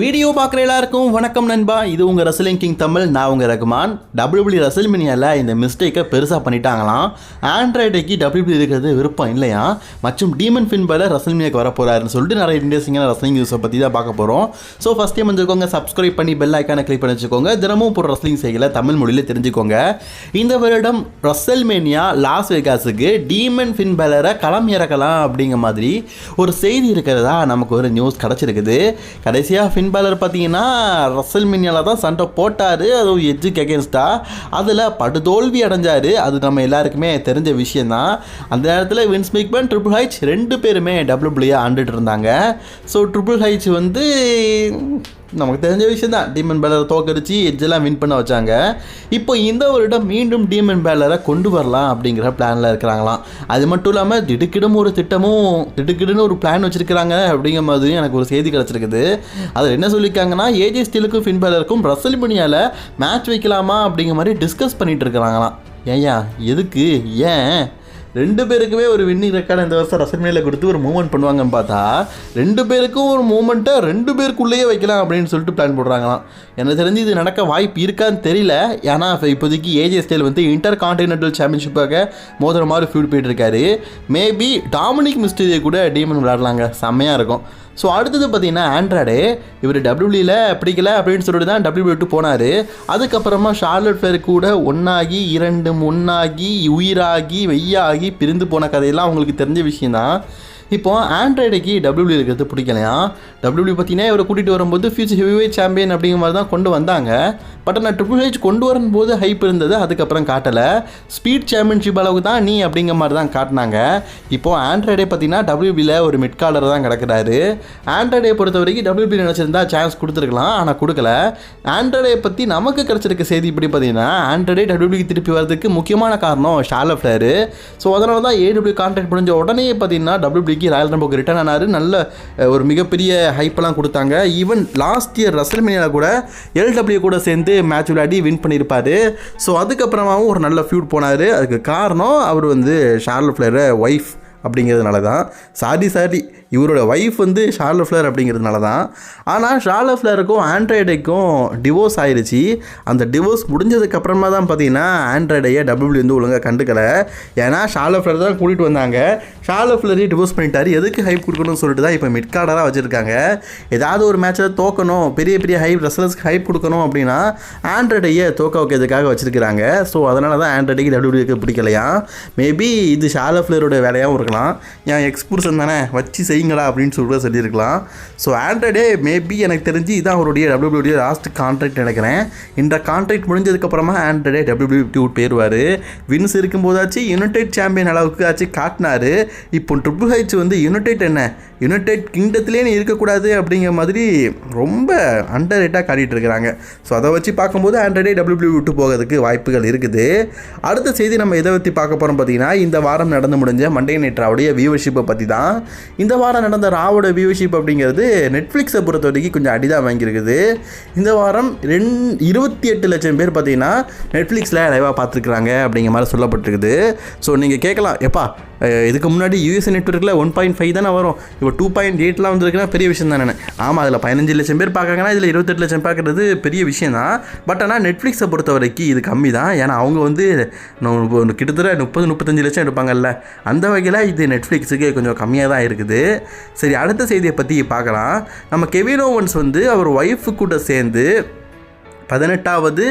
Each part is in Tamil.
வீடியோ பார்க்குற எல்லாருக்கும் வணக்கம் நண்பா. இது உங்கள் ரசலிங் கிங் தமிழ் நான் உங்கள் ரகுமான். டபிள்யூபிள்யூ ரசல் மினியாவில் இந்த மிஸ்டேக்கை பெருசாக பண்ணிட்டாங்களாம். ஆண்ட்ராய்டுக்கு டபிள்யூபிள்யூ இருக்கிறது விருப்பம் இல்லையா? மற்றும் டீமன் ஃபின் பல ரசல் மினியாக்கு வர போகிறாருன்னு சொல்லிட்டு நிறைய இன்ட்ரெஸ்டிங்கான ரசலிங் நியூஸை பற்றி தான் பார்க்க போகிறோம் ஸோ ஃபஸ்ட் டைம் வந்துருக்கோங்க சப்ஸ்கிரைப் பண்ணி பெல் ஐக்கானை கிளிக் பண்ணி வச்சுக்கோங்க. தினமும் போகிற ரசலிங் செய்கையில் தமிழ் மொழியில் தெரிஞ்சுக்கோங்க. இந்த வருடம் ரசல் மேனியா லாஸ் வேகாஸுக்கு டீமன் ஃபின்பேலரை களம் இறக்கலாம் அப்படிங்கிற மாதிரி ஒரு செய்தி இருக்கிறதா? நமக்கு ஒரு நியூஸ் கிடச்சிருக்குது. கடைசியாக ஃபின் பேலர் பார்த்தீங்கன்னா ரசல் மினியால தான் சண்டை போட்டார். அதுவும் எஜ்ஜுக்கு அகேன்ஸ்டாக அதில் படுதோல்வி அடைஞ்சார். அது நம்ம எல்லாருக்குமே தெரிஞ்ச விஷயந்தான் அந்த நேரத்தில் வின்ஸ் மிக்மேன் ட்ரிபிள் ஹைச் ரெண்டு பேருமே டபிள்யூபிள்யூ ஆண்டுட்டு இருந்தாங்க. ஸோ ட்ரிபிள் ஹைச் வந்து நமக்கு தெரிஞ்ச விஷயம் தான் டீமன் பேலரை தோக்கடிச்சு எஜ்ஜெல்லாம் வின் பண்ண வச்சாங்க. இப்போ இந்த வருடம் மீண்டும் டீமன் பேலரை கொண்டு வரலாம் அப்படிங்கிற பிளானில் இருக்கிறாங்களாம். அது மட்டும் இல்லாமல் திடுக்கிடும் ஒரு திட்டமும் திடுக்கிடுன்னு ஒரு பிளான் வச்சுருக்கிறாங்க அப்படிங்கிற மாதிரி எனக்கு ஒரு செய்தி கிடச்சிருக்குது. அதில் என்ன சொல்லியிருக்காங்கன்னா ஏஜே ஸ்டீலுக்கும் ஃபின் பேலருக்கும் ரசல் ரசல்மனியாவில் மேட்ச் வைக்கலாமா அப்படிங்கிற மாதிரி டிஸ்கஸ் பண்ணிட்டு இருக்கிறாங்களாம். ஏயா எதுக்கு? ஏன்? ரெண்டு பேருக்குமே ஒரு வின்னிங் ரெக்கார்டை இந்த வருஷம் ரசமேல கொடுத்து ஒரு மூவ்மெண்ட் பண்ணுவாங்கன்னு பார்த்தா ரெண்டு பேருக்கும் ஒரு மூமெண்ட்டை ரெண்டு பேருக்குள்ளேயே வைக்கலாம் அப்படின்னு சொல்லிட்டு பிளான் போடுறாங்களாம். எனக்கு தெரிஞ்சு இது நடக்க வாய்ப்பு இருக்கான்னு தெரியல. ஏன்னா இப்போ இப்போதைக்கு ஏஜே ஸ்டைல் வந்து இன்டர் கான்டினென்டல் சாம்பியன்ஷிப்பாக மோதிர மாதிரி ஃபீல்ட் போயிட்டு இருக்காரு. மேபி டாமினிக் மிஸ்டரியை கூட டீமன் விளையாடலாங்க. செம்மையாக இருக்கும். ஸோ அடுத்தது பார்த்தீங்கன்னா ஆண்ட்ராய்டு. இவர் டபிள்யூலியில் பிடிக்கல அப்படின்னு சொல்லிட்டு தான் டபிள்யூ விட்டு போனார். அதுக்கப்புறமா ஷார்லட் ஃபேர் கூட ஒன்றாகி இரண்டு ஒன்றாகி உயிராகி வெய்யாகி பிரிந்து போன கதையெல்லாம் அவங்களுக்கு தெரிஞ்ச விஷயந்தான் இப்போ ஆண்ட்ராய்டுக்கு டபிள்யூபி இருக்கிறது பிடிக்கலையா? டபிள்யூபி பார்த்தீங்கன்னா இவரை கூட்டிகிட்டு வரும்போது ஃபியூச்சர் ஹெவிவே சாம்பியன் அப்படிங்கிற மாதிரி தான் கொண்டு வந்தாங்க. பட் ஆனால் ட்ரிபிள் ஹெச் கொண்டு வரும்போது ஹைப் இருந்தது அதுக்கப்புறம் காட்டலை. ஸ்பீட் சாம்பியன்ஷிப் அளவுக்கு தான் நீ அப்படிங்கிற மாதிரி தான் காட்டினாங்க. இப்போது ஆண்ட்ராய்டே பார்த்தீங்கன்னா டபிள்யூபியில் ஒரு மிட் காலர் தான் கிடக்கிறாரு. ஆண்ட்ராய்டே பொறுத்த வரைக்கும் டபிள்யூபி நினச்சிருந்தா சான்ஸ் கொடுத்துருக்கலாம் ஆனால் கொடுக்கல. ஆண்ட்ராய்டே பற்றி நமக்கு கிடச்சிருக்க செய்தி இப்படி பார்த்தீங்கன்னா ஆண்ட்ராய்டே டபிள்யூபிக்கு திருப்பி வரதுக்கு முக்கியமான காரணம் ஷாலோ ஸோ அதனால தான் ஏடபிள்யூ கான்ட்ராக்ட் முடிஞ்ச உடனே பார்த்தீங்கன்னா டபிள்யூபிக்கு ராயல் ரம்போக்கு ரிட்டர்ன் ஆனார். நல்ல ஒரு மிகப்பெரிய ஹைப்பெல்லாம் கொடுத்தாங்க. ஈவன் லாஸ்ட் இயர் ரசல்மேனியாவில் கூட எல்டபிள்யூ கூட சேர்ந்து மேட்ச் விளையாடி வின் பண்ணியிருப்பார். ஸோ அதுக்கப்புறமாவும் ஒரு நல்ல ஃபியூட் போனார். அதுக்கு காரணம் அவர் வந்து ஷார்லோ ஃப்ளேரை ஒய்ஃப் அப்படிங்கிறதுனால தான் சாரி சாரி இவரோட ஒய்ஃப் வந்து ஷார்லோ ஃப்ளேர் அப்படிங்கிறதுனால தான் ஆனால் ஷார்லோ ஃப்ளருக்கும் ஆண்ட்ராய்டுக்கும் டிவோர்ஸ் ஆயிடுச்சு அந்த டிவோர்ஸ் முடிஞ்சதுக்கப்புறமா தான் பார்த்தீங்கன்னா ஆண்ட்ராய்டையை டபிள்யூ வந்து ஒழுங்காக கண்டுக்கல. ஏன்னா ஷார்லோ ஃப்ளேர் தான் கூட்டிகிட்டு வந்தாங்க. ஷார்லோ ஃப்ளரையும் டிவோர்ஸ் பண்ணிட்டாரு. எதுக்கு ஹைப் கொடுக்கணும்னு சொல்லிட்டு தான் இப்போ மிட்கார்டராக வச்சுருக்காங்க. ஏதாவது ஒரு மேட்ச்சில் தோக்கணும். பெரிய பெரிய ஹைப் ரெஸ்லர்ஸ்க்கு ஹைப் கொடுக்கணும் அப்படின்னா ஆண்ட்ராய்டையை தோக்க வைக்கிறதுக்காக வச்சுருக்கிறாங்க. ஸோ அதனால தான் ஆண்ட்ராய்டுக்கு டபிள்யூக்கு பிடிக்கலையா மேபி இது ஷார்லோ ஃப்ளரோட வேலையாகவும் இருக்கலாம். என் எக்ஸ்பூர்சன் தானே. வச்சு செய்யுங்களா அப்படின்னு சொல்லிட்டு சொல்லியிருக்கலாம். ஸோ ஆண்ட்ராய்டே மேபி எனக்கு தெரிஞ்சு இதான் அவருடைய டபிள்யூபிள்யூடைய லாஸ்ட் கான்ட்ராக்ட் நினைக்கிறேன். இந்த கான்ட்ராக்ட் முடிஞ்சதுக்கப்புறமா ஆண்ட்ராய்டே டபிள்யூபிள்யூ விட்டு போயிடுவார் வின்ஸ் இருக்கும்போதாச்சு யுனைடெட் சாம்பியன் அளவுக்கு ஆச்சு காட்டினாரு. இப்போ ட்ரிபிள் ஹைச் வந்து யுனைடெட் என்ன? யுனைடெட் கிங்டத்துலேயே நீ இருக்கக்கூடாது அப்படிங்கிற மாதிரி ரொம்ப அண்டர் ரேட்டாக காட்டிகிட்டு இருக்கிறாங்க. ஸோ அதை வச்சு பார்க்கும்போது ஆண்ட்ராய்டே டபிள்யூபிள்யூ விட்டு போகிறதுக்கு வாய்ப்புகள் இருக்குது. அடுத்த செய்தி நம்ம எதை பற்றி பார்க்க போகிறோம் பார்த்தீங்கன்னா இந்த வாரம் நடந்து முடிஞ்ச மண்டே நைட் ராவுடைய வியூவர்ஷிப்பை பற்றி தான். இந்த வாரம் நடந்த ராவோட வியூவர்ஷிப் அப்படிங்கிறது நெட்ஃப்ளிக்ஸை பொறுத்த வரைக்கும் கொஞ்சம் அடிதான் வாங்கியிருக்குது. இந்த வாரம் ரெண் இருபத்தி எட்டு லட்சம் பேர் பார்த்தீங்கன்னா நெட்ஃப்ளிக்ஸில் லைவாக பார்த்துருக்குறாங்க அப்படிங்கிற மாதிரி சொல்லப்பட்டிருக்குது. ஸோ நீங்கள் கேட்கலாம் எப்பா இதுக்கு முன்னாடி யூஎஸ் நெட்ஒர்க்கில் ஒன் பாயிண்ட் ஃபைவ் தானே வரும். இப்போ டூ பாயிண்ட் எயிட்லாம் வந்திருக்குன்னா பெரிய விஷயம் தானே ஆமாம் அதில் பதினஞ்சு லட்சம் பேர் பார்க்குறாங்கன்னா இதில் இருபத்தெட்டு லட்சம் பார்க்குறது பெரிய விஷயம் தான். பட் ஆனால் நெட்ஃப்ளிக்ஸை பொறுத்த வரைக்கும் இது கம்மி தான். ஏன்னா அவங்க வந்து கிட்டத்தட்ட முப்பது முப்பத்தஞ்சு லட்சம் எடுப்பாங்கல்ல. அந்த வகையில் இது நெட்ஃப்ளிக்ஸுக்கு கொஞ்சம் கம்மியாக தான் இருக்குது. சரி அடுத்த செய்தியை பற்றி பார்க்கலாம். நம்ம கெவின் ஓவன்ஸ் வந்து அவர் ஒய்ஃபு கூட சேர்ந்து பதினெட்டாவது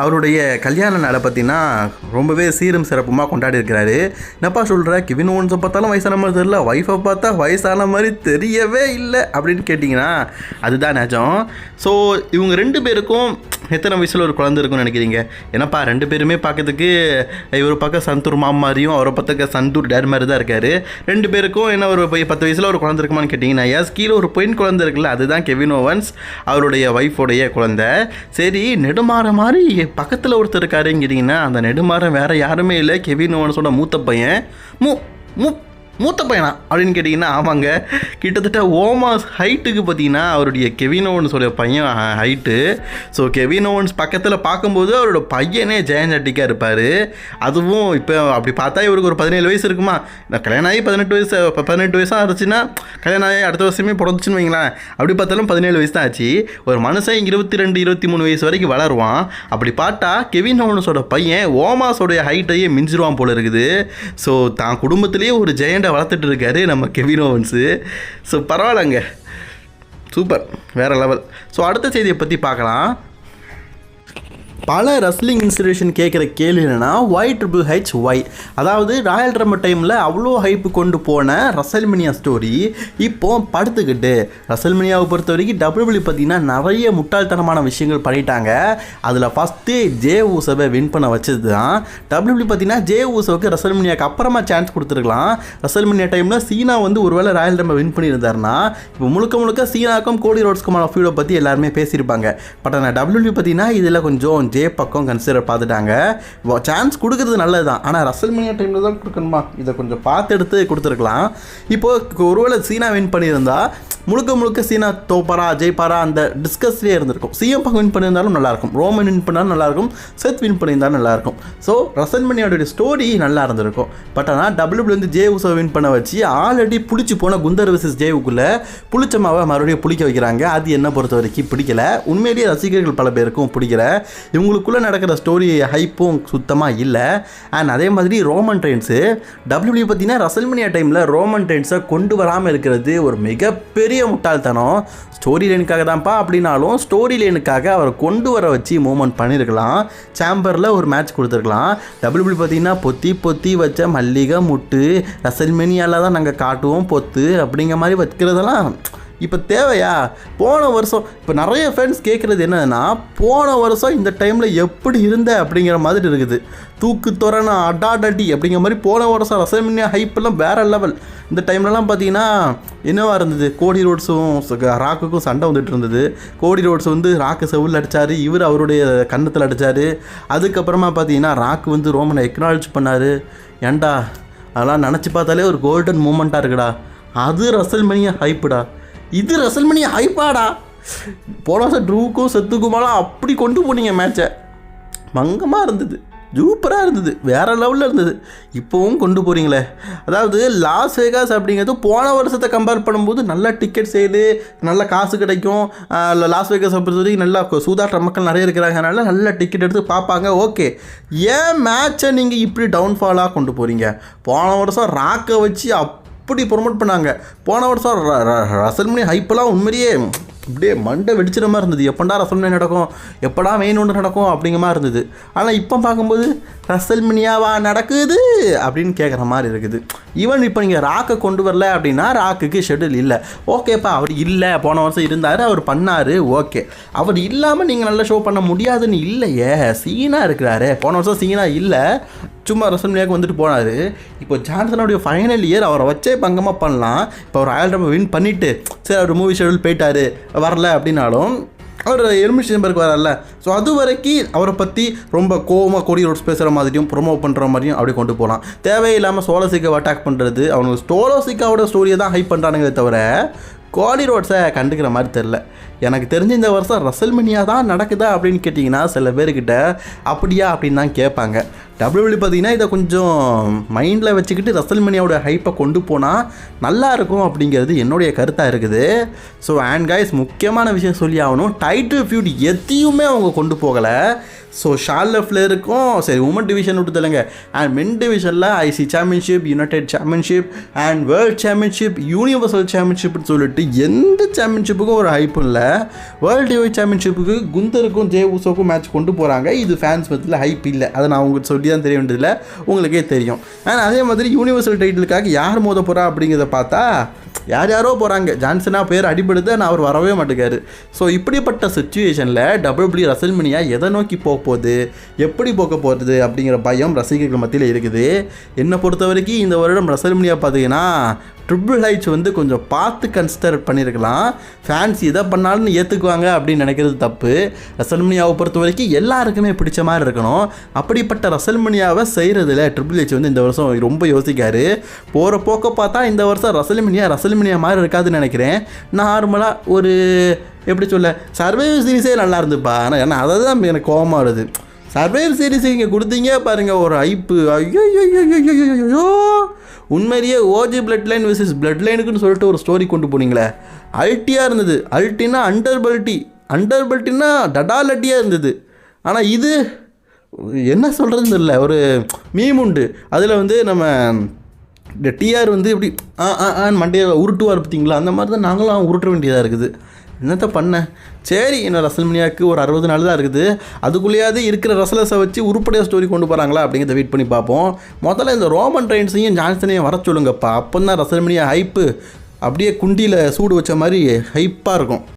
அவருடைய கல்யாண நாளை பார்த்தீங்கன்னா ரொம்பவே சீரும் சிறப்புமாக கொண்டாடி இருக்கிறாரு என்னப்பா சொல்கிற கிவின் ஓன்ஸை பார்த்தாலும் வயசான மாதிரி தெரியல ஒய்ஃபை பார்த்தா வயசான மாதிரி தெரியவே இல்லை அப்படின்னு கேட்டிங்கன்னா அதுதான் நிஜம். ஸோ இவங்க ரெண்டு பேருக்கும் எத்தனை வயசில் ஒரு குழந்தை இருக்கும்னு நினைக்கிறீங்க? ஏன்னாப்பா ரெண்டு பேருமே பார்க்கறதுக்கு இவர் பக்கம் சந்தூர் மாமாரியும் மாதிரியும் அவரை பக்க சந்தூர் டேர் மாதிரி தான் இருக்காரு. ரெண்டு பேருக்கும் என்ன ஒரு பை- பத்து வயசில் ஒரு குழந்தை இருக்குமான்னு கேட்டிங்கன்னா எஸ் கீழே ஒரு பெண் குழந்தை இருக்குல்ல அதுதான் கெவின் ஓவன்ஸ் அவருடைய ஒய்ஃபோடைய குழந்தை. சரி நெடுமாற மாதிரி பக்கத்தில் ஒருத்தர் இருக்காருங்கிறீங்கன்னா அந்த நெடுமாறன் வேற யாருமே இல்லை. கெவின் ஓவன்ஸோட மூத்த பையன். மூ மூ மூத்த பையனா அப்படின்னு கேட்டிங்கன்னா ஆமாங்க. கிட்டத்தட்ட ஓமாஸ் ஹைட்டுக்கு பார்த்தீங்கன்னா அவருடைய கெவின் உடைய பையன் ஹைட்டு. ஸோ கெவின் பக்கத்தில் பார்க்கும்போது அவரோட பையனே ஜெயன் ஜட்டிக்காக இருப்பார். அதுவும் இப்போ அப்படி பார்த்தா இவருக்கு ஒரு பதினேழு வயசு இருக்குமா? இந்த கல்யாணம் ஆகி பதினெட்டு வயசு பதினெட்டு வயசாக இருந்துச்சுன்னா கல்யாணம் ஆகி அடுத்த வருஷமே பிறந்துச்சுன்னு வைங்களேன். அப்படி பார்த்தாலும் பதினேழு வயசு தான் ஆச்சு. ஒரு மனுஷன் இருபத்தி ரெண்டு இருபத்தி மூணு வயசு வரைக்கும் வளருவான். அப்படி பார்த்தா கெவின் ஓவன்ஸோட பையன் ஓமாஸோடைய ஹைட்டையே மிஞ்சிருவான் போல இருக்குது. ஸோ தான் குடும்பத்திலேயே ஒரு ஜெயண்ட வளர்த்துட்டு இருக்காரு நம்ம கெவின் ஓவன்ஸு. ஸோ பரவாயில்லங்க. சூப்பர். வேறு லெவல் ஸோ அடுத்த செய்தியை பற்றி பார்க்கலாம். பல ரெஸ்லிங் இன்ஸ்டிடியூஷன் கேட்குற கேள்வி என்னன்னா ஒய் ட்ரிபிள் ஹெச் ஒய் அதாவது ராயல் ரம்ம டைமில் அவ்வளோ ஹைப்பு கொண்டு போன ரசல்மினியா ஸ்டோரி இப்போ படுத்துக்கிட்டு. ரசல்மினியாவை பொறுத்த வரைக்கும் டபிள்யூபிள்யூ பார்த்தீங்கன்னா நிறைய முட்டாள்தனமான விஷயங்கள் பண்ணிட்டாங்க. அதில் ஃபஸ்ட்டு ஜே ஊசவை வின் பண்ண வச்சது தான் டபிள்யூபிள்யூ பார்த்தீங்கன்னா ஜே ஊசவுக்கு ரசல்மினியாக்கு அப்புறமா சான்ஸ் கொடுத்துருக்கலாம். ரசல்மினியா டைமில் சீனா வந்து ஒருவேளை ராயல் ட்ரம்ப வின் பண்ணியிருந்தாருன்னா இப்போ முழுக்க முழுக்க சீனாக்கும் கோடி ரோட்ஸ்க்குமான ஃபீடோ பற்றி எல்லாருமே பேசியிருப்பாங்க. பட் ஆனால் டபிள்யூபிள்யூ பார்த்தீங்கன்னா இதில் கொஞ்சம் ஜே பக்கம் கன்சிடர் பார்த்துட்டாங்க. சான்ஸ் கொடுக்கறது நல்லது தான் ஆனால் ரசல் மினியா டைமில் தான் கொடுக்கணுமா? இதை கொஞ்சம் பார்த்து எடுத்து கொடுத்துருக்கலாம். இப்போது ஒருவேளை சீனா வின் பண்ணியிருந்தா முழுக்க முழுக்க சீனா தோப்பாரா ஜெய்பாரா அந்த டிஸ்கஸ்லேயே இருந்திருக்கும். சிஎம் பக்கம் வின் பண்ணியிருந்தாலும் நல்லாயிருக்கும். ரோமன் வின் பண்ணாலும் நல்லாயிருக்கும். செத் வின் பண்ணியிருந்தாலும் நல்லாயிருக்கும். ஸோ ரசன்மணியோடைய ஸ்டோரி நல்லா இருந்திருக்கும். பட் ஆனால் டபிள்யூபிள் வந்து ஜே உசோ வின் பண்ண வச்சு ஆல்ரெடி புளிச்சு போன குந்தர் விசஸ் ஜேவுக்குள்ளே புளிச்ச மாவை மறுபடியும் புளிக்க வைக்கிறாங்க. அது என்ன பொறுத்த வரைக்கும் பிடிக்கல. உண்மையிலேயே ரசிகர்கள் பல பேருக்கும் பிடிக்கல. இவங்களுக்குள்ளே நடக்கிற ஸ்டோரி ஹைப்பும் சுத்தமாக இல்லை. அண்ட் அதே மாதிரி ரோமன் ட்ரெயின்ஸு டபிள்யூ பார்த்தீங்கன்னா ரசல்மனியா டைமில் ரோமன் ட்ரெயின்ஸை கொண்டு வராமல் இருக்கிறது ஒரு மிகப்பெரிய முட்டாள்தனம். ஸ்டோரி லைனுக்காக தான்ப்பா அப்படின்னாலும் ஸ்டோரி லைனுக்காக அவரை கொண்டு வர வச்சு மூமெண்ட் பண்ணியிருக்கலாம் சாம்பரில் ஒரு மேட்ச் கொடுத்துருக்கலாம். டபிள்யூபிள்யூ பார்த்தீங்கன்னா பொத்தி பொத்தி வச்ச மல்லிகை முட்டு ரசல்மெனியாவில் தான் நாங்கள் காட்டுவோம் பொத்து அப்படிங்கிற மாதிரி வைக்கிறதெல்லாம் இப்போ தேவையா? போன வருஷம் இப்போ நிறைய ஃப்ரெண்ட்ஸ் கேட்குறது என்னன்னா போன வருஷம் இந்த டைமில் எப்படி இருந்த அப்படிங்கிற மாதிரி இருக்குது. தூக்கு துறன அடாடடி அப்படிங்கிற மாதிரி போன வருஷம் ரசமினியா ஹைப்பெல்லாம் வேறு லெவல் இந்த டைம்லலாம் பார்த்தீங்கன்னா என்னவா இருந்தது? கோடி ரோட்ஸும் ராக்குக்கும் சண்டை வந்துட்டு இருந்தது. கோடி ரோட்ஸ் வந்து ராக்கு செவில் அடித்தார் இவர் அவருடைய கன்னத்தில் அடித்தார் அதுக்கப்புறமா பார்த்தீங்கன்னா ராக்கு வந்து ரோமனை எக்னாலஜ் பண்ணார். ஏண்டா? அதெல்லாம் நினச்சி பார்த்தாலே ஒரு கோல்டன் மூமெண்ட்டாக இருக்குடா. அது ரசல்மனியா ஹைப்புடா இது ரசல்மணி ஹைப்பாடா போன வருஷம் ட்ரூக்கும் செத்துக்குமாலாம் அப்படி கொண்டு போனீங்க மேட்சை மங்கமாக இருந்தது. சூப்பராக இருந்தது. வேறு லெவலில் இருந்தது. இப்போவும் கொண்டு போகிறீங்களே அதாவது லாஸ் வேகாஸ் அப்படிங்கிறது போன வருஷத்தை கம்பேர் பண்ணும்போது நல்ல டிக்கெட் சேலு நல்ல காசு கிடைக்கும். லாஸ் வேகாஸ் பொறுத்த வரைக்கும் நல்லா சூதாட்ட மக்கள் நிறைய இருக்கிறாங்கனால நல்ல டிக்கெட் எடுத்து பார்ப்பாங்க. ஓகே ஏன் மேட்சை நீங்கள் இப்படி டவுன்ஃபாலாக கொண்டு போகிறீங்க போன வருஷம் ராக்கை வச்சு அப் அப்படி ப்ரொமோட் பண்ணாங்க? போன வருஷம் ர- ரசல்மணி ஹைப்பெல்லாம் உண்மையிலேயே அப்படியே மண்டை வெடிச்சிட மாதிரி இருந்தது. எப்படா ரசல்மணி நடக்கும்? எப்படா மெயின் ஒன்று நடக்கும்? அப்படிங்கிற மாதிரி இருந்தது. ஆனால் இப்போ பார்க்கும்போது ரசல்மணியாவா நடக்குது? அப்படின்னு கேட்குற மாதிரி இருக்குது. ஈவன் இப்போ நீங்கள் ராக்கை கொண்டு வரல அப்படின்னா ராக்குக்கு ஷெட்யூல் இல்லை. ஓகேப்பா அவர் இல்லை. போன வருஷம் இருந்தார் அவர் பண்ணார். ஓகே அவர் இல்லாமல் நீங்கள் நல்லா ஷோ பண்ண முடியாதுன்னு இல்லையே. சீனாக இருக்கிறாரு. போன வருஷம் சீனா இல்லை. சும்மா ரசல்மணியாக்கு வந்துட்டு போனார். இப்போ ஜான்சனுடைய ஃபைனல் இயர் அவரை வச்சே பங்கமாக பண்ணலாம். இப்போ அவர் ராயல் ரம்பை வின் பண்ணிவிட்டு சரி அவர் மூவி ஷெடியூல் போயிட்டாரு வரல அப்படின்னாலும் அவர் எலிமினேஷன் சேம்பருக்கு வரல ஸோ அது வரைக்கும் அவரை பற்றி ரொம்ப கோவமாக கொடி ரோட்ஸ் பேசுகிற மாதிரியும் ப்ரொமோ பண்ணுற மாதிரியும் அப்படி கொண்டு போகலாம் தேவையில்லாமல் சோலோசிக்காவை அட்டாக் பண்ணுறது அவங்க சோலோசிக்காவோட ஸ்டோரியை தான் ஹைப் பண்ணுறானுங்களே தவிர கோடி ரோட்ஸை கண்டுக்கிற மாதிரி தெரில எனக்கு தெரிஞ்ச இந்த வருஷம் ரசல்மினியா தான் நடக்குதா அப்படின்னு கேட்டிங்கன்னா சில பேர்கிட்ட அப்படியா? அப்படின்னு தான் கேட்பாங்க. டபிள்யூபிள்யூ பார்த்தீங்கன்னா இதை கொஞ்சம் மைண்டில் வச்சுக்கிட்டு ரசல்மினியாவோட ஹைப்பை கொண்டு போனால் நல்லா இருக்கும் அப்படிங்கிறது என்னுடைய கருத்தாக இருக்குது. ஸோ அண்ட் கைஸ் முக்கியமான விஷயம் சொல்லி ஆகணும். டைட்டில் ஃபியூட் எதையுமே அவங்க கொண்டு போகலை. ஸோ ஷார்லஃபில் இருக்கும் சரி உமன் டிவிஷன் விட்டு தள்ளுங்க. அண்ட் மென் டிவிஷனில் IC championship United championship and world championship universal சாம்பியன்ஷிப்னு சொல்லிட்டு எந்த சாம்பியன்ஷிப்புக்கும் ஒரு ஹைப்பும் இல்லை. வேர்ல்டு டிவி சாம்பியன்ஷிப்புக்கு குந்தருக்கும் ஜே ஊசோக்கும் மேட்ச் கொண்டு போகிறாங்க இது ஃபேன்ஸ் மத்தியில் ஹைப் இல்லை. அதை நான் உங்களுக்கு சொல்லி தான் தெரிய வேண்டியதில்லை. உங்களுக்கே தெரியும். ஆனால் அதே மாதிரி யூனிவர்சல் டைட்டிலுக்காக யார் மோத போகிறா அப்படிங்கிறத பார்த்தா யார் யாரோ போகிறாங்க ஜான்சனா பேர் அடிபடுது நான் அவர் வரவே மாட்டேங்காரு. ஸோ இப்படிப்பட்ட சுச்சுவேஷனில் டபிள்யூபிள்யூ ரசல்மினியா எதை நோக்கி போக போகுது? எப்படி போக போகிறது அப்படிங்கிற பயம் ரசிகர்கள் மத்தியில் இருக்குது. என்னை பொறுத்த வரைக்கும் இந்த வருடம் ரசல்மினியா பார்த்தீங்கன்னா ட்ரிபிள் ஹைச் வந்து கொஞ்சம் பார்த்து கன்சிடர் பண்ணியிருக்கலாம் ஃபேன்ஸ் எதை பண்ணாலும் ஏற்றுக்குவாங்க அப்படின்னு நினைக்கிறது தப்பு. ரசல்மனியாவை பொறுத்த வரைக்கும் எல்லாருக்குமே பிடிச்ச மாதிரி இருக்கணும். அப்படிப்பட்ட ரசல்மனியாவை செய்கிறதுல ட்ரிபிள் ஹெச் வந்து இந்த வருஷம் ரொம்ப யோசிக்காரு. போகிற போக்க பார்த்தா இந்த வருஷம் ரசல்மனியா ரசல்மனியா மாதிரி இருக்காதுன்னு நினைக்கிறேன். நார்மலாக ஒரு எப்படி சொல்ல சர்வைவ் சீரிஸே நல்லா இருந்துப்பா. ஆனால் ஏன்னா அதை தான் எனக்கு கோவமாக வருது. சர்வைவ் சீரிஸ் இங்கே கொடுத்தீங்க பாருங்கள் ஒரு ஐப்பு ஐயோ ஐயோ உண்மையிலேயே OG blood line vicious blood லைனுக்குன்னு சொல்லிட்டு ஒரு ஸ்டோரி கொண்டு போனீங்களே. அல்ட்டியாக இருந்தது. அல்ட்டினா அண்டர் பல்ட்டி அண்டர் பல்ட்டினா டடாலட்டியாக இருந்தது. ஆனால் இது என்ன சொல்கிறதுன்னு இல்லை ஒரு மீம் உண்டு. அதில் வந்து நம்ம இந்த டிஆர் வந்து இப்படி ஆ ஆ ஆ மண்டையை உருட்டுவார் பார்த்தீங்களா? அந்த மாதிரி தான் நாங்களும் உருட்ட வேண்டியதாக இருக்குது. என்னத்த பண்ண? சரி என்ன ரசல்மனியாவுக்கு ஒரு அறுபது நாள் தான் இருக்குது. அதுக்குள்ளேயாவது இருக்கிற ரசலஸை வச்சு உருப்படியாக ஸ்டோரி கொண்டு போகிறாங்களா அப்படிங்கிறத வெயிட் பண்ணி பார்ப்போம். முதல்ல இந்த ரோமன் ட்ரெயின்ஸையும் ஜான்சனையும் வர சொல்லுங்கப்பா. அப்போ தான் ரசல்மனியா ஹைப்பு அப்படியே குண்டியில் சூடு வச்ச மாதிரி ஹைப்பாக இருக்கும்.